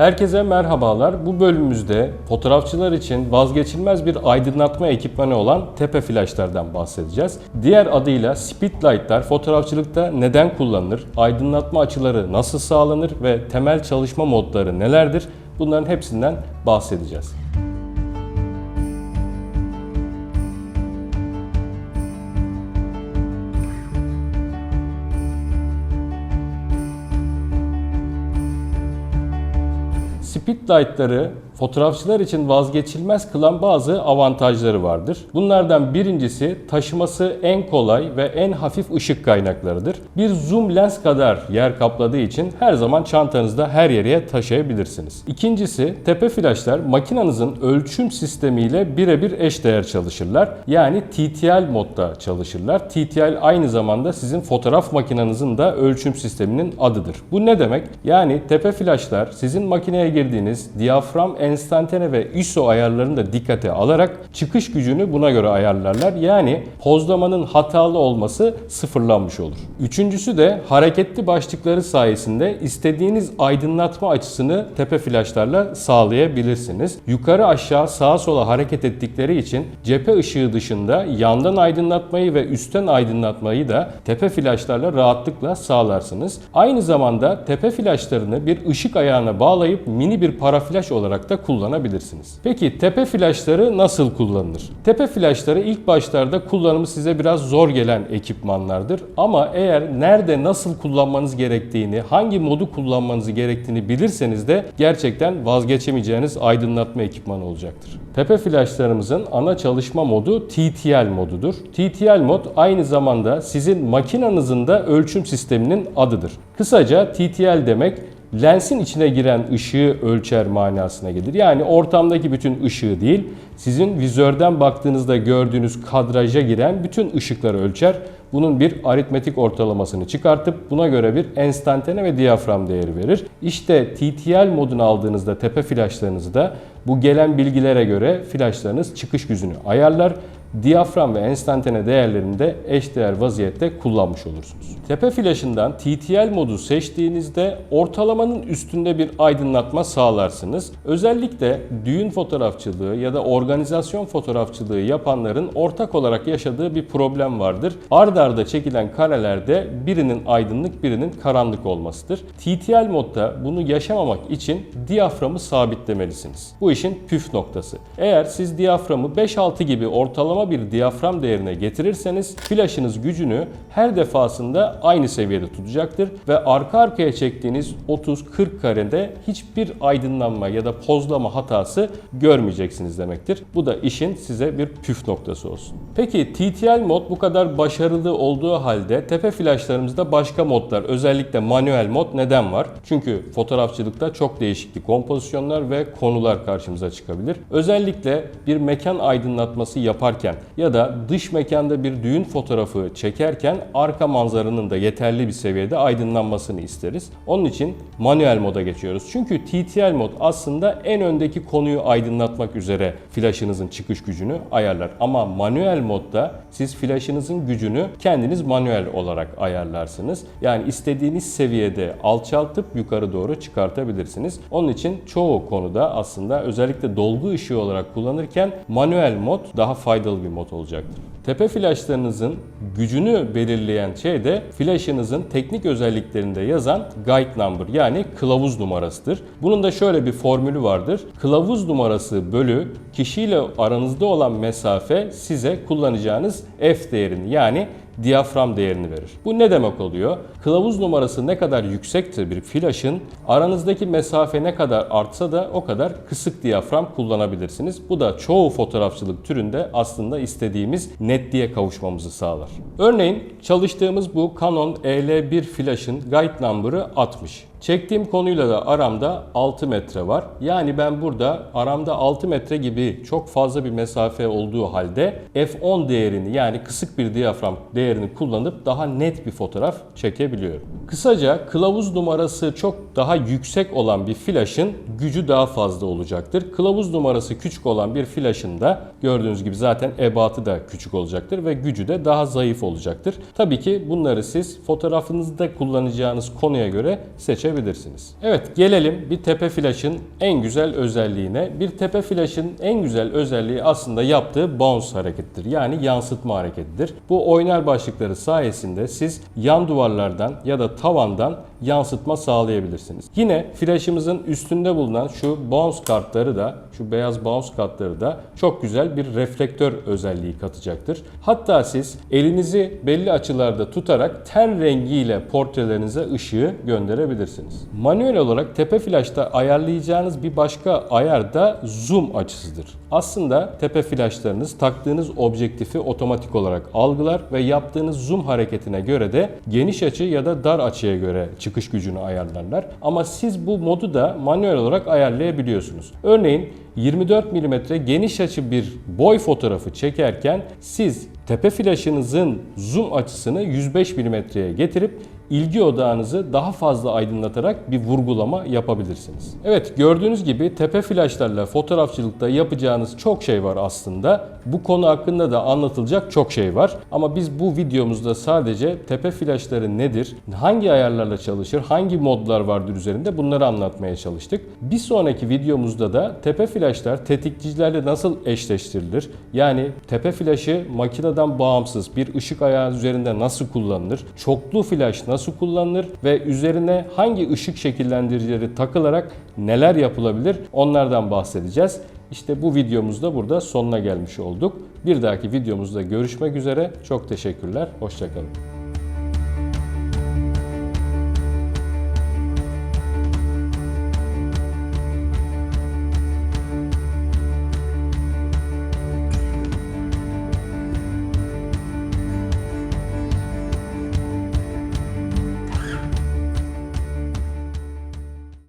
Herkese merhabalar. Bu bölümümüzde fotoğrafçılar için vazgeçilmez bir aydınlatma ekipmanı olan tepe flaşlardan bahsedeceğiz. Diğer adıyla speedlight'lar fotoğrafçılıkta neden kullanılır, aydınlatma açıları nasıl sağlanır ve temel çalışma modları nelerdir? Bunların hepsinden bahsedeceğiz. Speedlight'ları fotoğrafçılar için vazgeçilmez kılan bazı avantajları vardır. Bunlardan birincisi taşıması en kolay ve en hafif ışık kaynaklarıdır. Bir zoom lens kadar yer kapladığı için her zaman çantanızda her yere taşıyabilirsiniz. İkincisi tepe flaşlar makinenizin ölçüm sistemiyle birebir eşdeğer çalışırlar. Yani TTL modda çalışırlar. TTL aynı zamanda sizin fotoğraf makinenizin de ölçüm sisteminin adıdır. Bu ne demek? Yani tepe flaşlar sizin makineye girdiğiniz diyafram, enstantane ve ISO ayarlarını da dikkate alarak çıkış gücünü buna göre ayarlarlar. Yani pozlamanın hatalı olması sıfırlanmış olur. Üçüncüsü de hareketli başlıkları sayesinde istediğiniz aydınlatma açısını tepe flaşlarla sağlayabilirsiniz. Yukarı aşağı sağa sola hareket ettikleri için cephe ışığı dışında yandan aydınlatmayı ve üstten aydınlatmayı da tepe flaşlarla rahatlıkla sağlarsınız. Aynı zamanda tepe flaşlarını bir ışık ayağına bağlayıp mini bir para flash olarak da kullanabilirsiniz. Peki tepe flaşları nasıl kullanılır? Tepe flaşları ilk başlarda kullanımı size biraz zor gelen ekipmanlardır. Ama eğer nerede nasıl kullanmanız gerektiğini, hangi modu kullanmanız gerektiğini bilirseniz de gerçekten vazgeçemeyeceğiniz aydınlatma ekipmanı olacaktır. Tepe flaşlarımızın ana çalışma modu TTL modudur. TTL mod aynı zamanda sizin makinenizin de ölçüm sisteminin adıdır. Kısaca TTL demek lensin içine giren ışığı ölçer manasına gelir. Yani ortamdaki bütün ışığı değil, sizin vizörden baktığınızda gördüğünüz kadraja giren bütün ışıkları ölçer. Bunun bir aritmetik ortalamasını çıkartıp buna göre bir enstantane ve diyafram değeri verir. İşte TTL modunu aldığınızda tepe flaşlarınızda bu gelen bilgilere göre flaşlarınız çıkış gücünü ayarlar diyafram ve enstantane değerlerini de eşdeğer vaziyette kullanmış olursunuz. Tepe flaşından TTL modu seçtiğinizde ortalamanın üstünde bir aydınlatma sağlarsınız. Özellikle düğün fotoğrafçılığı ya da organizasyon fotoğrafçılığı yapanların ortak olarak yaşadığı bir problem vardır. Ard arda çekilen karelerde birinin aydınlık birinin karanlık olmasıdır. TTL modda bunu yaşamamak için diyaframı sabitlemelisiniz. Bu işin püf noktası. Eğer siz diyaframı 5-6 gibi ortalama ortalama bir diyafram değerine getirirseniz flaşınız gücünü her defasında aynı seviyede tutacaktır ve arka arkaya çektiğiniz 30-40 karede hiçbir aydınlanma ya da pozlama hatası görmeyeceksiniz demektir. Bu da işin size bir püf noktası olsun. Peki TTL mod bu kadar başarılı olduğu halde tepe flaşlarımızda başka modlar özellikle manuel mod neden var? Çünkü fotoğrafçılıkta çok değişikli kompozisyonlar ve konular karşımıza çıkabilir. Özellikle bir mekan aydınlatması yaparken ya da dış mekanda bir düğün fotoğrafı çekerken arka manzaranın da yeterli bir seviyede aydınlanmasını isteriz. Onun için manuel moda geçiyoruz. Çünkü TTL mod aslında en öndeki konuyu aydınlatmak üzere flaşınızın çıkış gücünü ayarlar. Ama manuel modda siz flaşınızın gücünü kendiniz manuel olarak ayarlarsınız. Yani istediğiniz seviyede alçaltıp yukarı doğru çıkartabilirsiniz. Onun için çoğu konuda aslında özellikle dolgu ışığı olarak kullanırken manuel mod daha faydalı bir mod olacaktır. Tepe flaşlarınızın gücünü belirleyen şey de flaşınızın teknik özelliklerinde yazan guide number yani kılavuz numarasıdır. Bunun da şöyle bir formülü vardır. Kılavuz numarası bölü kişiyle aranızda olan mesafe size kullanacağınız f değerini yani diyafram değerini verir. Bu ne demek oluyor? Kılavuz numarası ne kadar yüksektir bir flaşın aranızdaki mesafe ne kadar artsa da o kadar kısık diyafram kullanabilirsiniz. Bu da çoğu fotoğrafçılık türünde aslında istediğimiz netliğe kavuşmamızı sağlar. Örneğin çalıştığımız bu Canon EL1 flaşın guide number'ı 60. Çektiğim konuyla da aramda 6 metre var. Yani ben burada aramda 6 metre gibi çok fazla bir mesafe olduğu halde f10 değerini yani kısık bir diyafram değerini kullanıp daha net bir fotoğraf çekebiliyorum. Kısaca kılavuz numarası çok daha yüksek olan bir flaşın gücü daha fazla olacaktır. Kılavuz numarası küçük olan bir flaşın da gördüğünüz gibi zaten ebatı da küçük olacaktır ve gücü de daha zayıf olacaktır. Tabii ki bunları siz fotoğrafınızda kullanacağınız konuya göre seçebilirsiniz erişebilirsiniz. Evet gelelim bir tepe flaşın en güzel özelliğine. Bir tepe flaşın en güzel özelliği aslında yaptığı bounce harekettir. Yani yansıtma hareketidir. Bu oynar başlıkları sayesinde siz yan duvarlardan ya da tavandan yansıtma sağlayabilirsiniz. Yine flaşımızın üstünde bulunan şu bounce kartları da şu beyaz bounce kartları da çok güzel bir reflektör özelliği katacaktır. Hatta siz elinizi belli açılarda tutarak ten rengiyle portrelerinize ışığı gönderebilirsiniz. Manuel olarak tepe flaşta ayarlayacağınız bir başka ayar da zoom açısıdır. Aslında tepe flaşlarınız taktığınız objektifi otomatik olarak algılar ve yaptığınız zoom hareketine göre de geniş açı ya da dar açıya göre çıkış gücünü ayarlarlar. Ama siz bu modu da manuel olarak ayarlayabiliyorsunuz. Örneğin 24 mm geniş açı bir boy fotoğrafı çekerken siz tepe flaşınızın zoom açısını 105 mm'ye getirip ilgi odağınızı daha fazla aydınlatarak bir vurgulama yapabilirsiniz. Evet gördüğünüz gibi tepe flaşlarla fotoğrafçılıkta yapacağınız çok şey var aslında. Bu konu hakkında da anlatılacak çok şey var. Ama biz bu videomuzda sadece tepe flaşları nedir, hangi ayarlarla çalışır, hangi modlar vardır üzerinde bunları anlatmaya çalıştık. Bir sonraki videomuzda da tepe flaşlar tetikçilerle nasıl eşleştirilir? Yani tepe flaşı makineden bağımsız bir ışık ayağı üzerinde nasıl kullanılır? Çoklu flaş nasıl kullanılır ve üzerine hangi ışık şekillendiricileri takılarak neler yapılabilir? Onlardan bahsedeceğiz. İşte bu videomuzda burada sonuna gelmiş olduk. Bir dahaki videomuzda görüşmek üzere. Çok teşekkürler. Hoşçakalın.